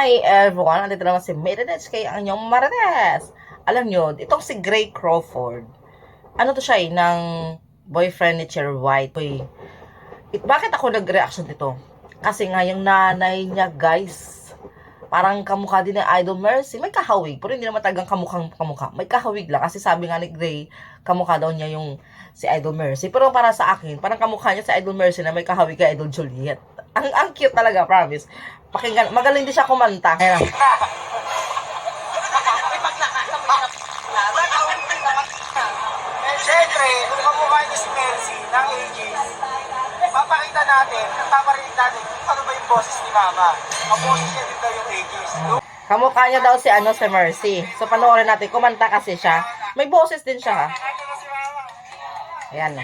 Hi everyone, andito naman si Maidenets kay ang inyong Marites. Alam nyo, itong si Gray Crawford, ano to siya eh, ng boyfriend ni Cher White. Uy, it, bakit ako nag-reaction dito? Kasi nga yung nanay niya guys, parang kamukha din ng Idol Mercy. May kahawig, pero hindi naman talagang kamukhang kamukha. May kahawig lang kasi sabi nga ni Gray, kamukha daw niya yung si Idol Mercy. Pero para sa akin, parang kamukha niya si Idol Mercy na may kahawig kay Idol Juliet. Ang, ang cute talaga, promise. Pakinggan, magaling din siya kumanta. Kaya, Eh, Siyempre, kung kamukha niya si Mercy ng ages, papakita natin, paparinig natin ano ba yung boses ni Mama. Ang boses niya din daw yung ages. Kamukha niya daw si ano si Mercy. So panoorin natin, kumanta kasi siya. May boses din siya ha. Ayan.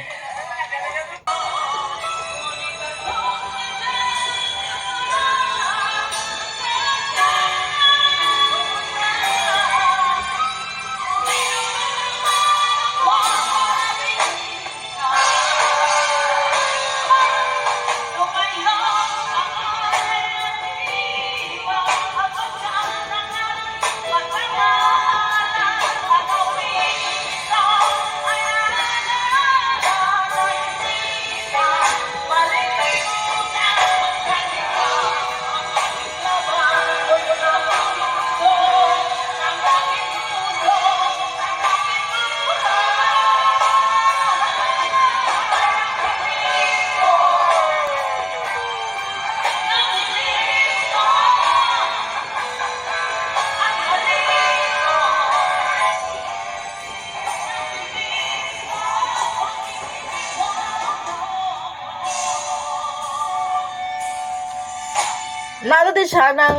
Naano din siya ng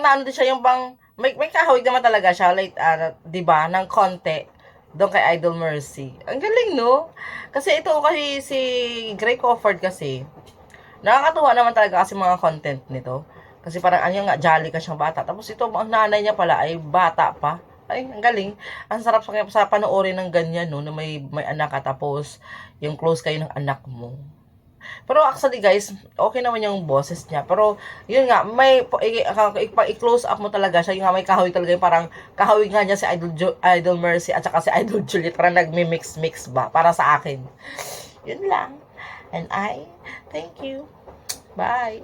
naano din siya yung bang may may kahawig naman talaga siya like ah, 'di ba ng konti doon kay Idol Mercy. Ang galing no? Kasi ito kasi si Gray Crawford kasi nakakatuwa naman talaga kasi mga content nito. Kasi parang ano nga jolly ka siyang bata. Tapos ito ang nanay niya pala ay bata pa. Ay, ang galing. Ang sarap sa, sa panoorin ng ganyan, no, na may, may anak ka, tapos yung close kayo ng anak mo. Pero actually guys, okay naman yung boses niya. Pero yun nga, may i-close up mo talaga siya. Yung nga may kahawig talaga yung parang kahawig nga niya si Idol, Jo- Idol Mercy at saka si Idol Juliet. Parang nagmi-mix-mix ba para sa akin. Yun lang. And I, thank you. Bye.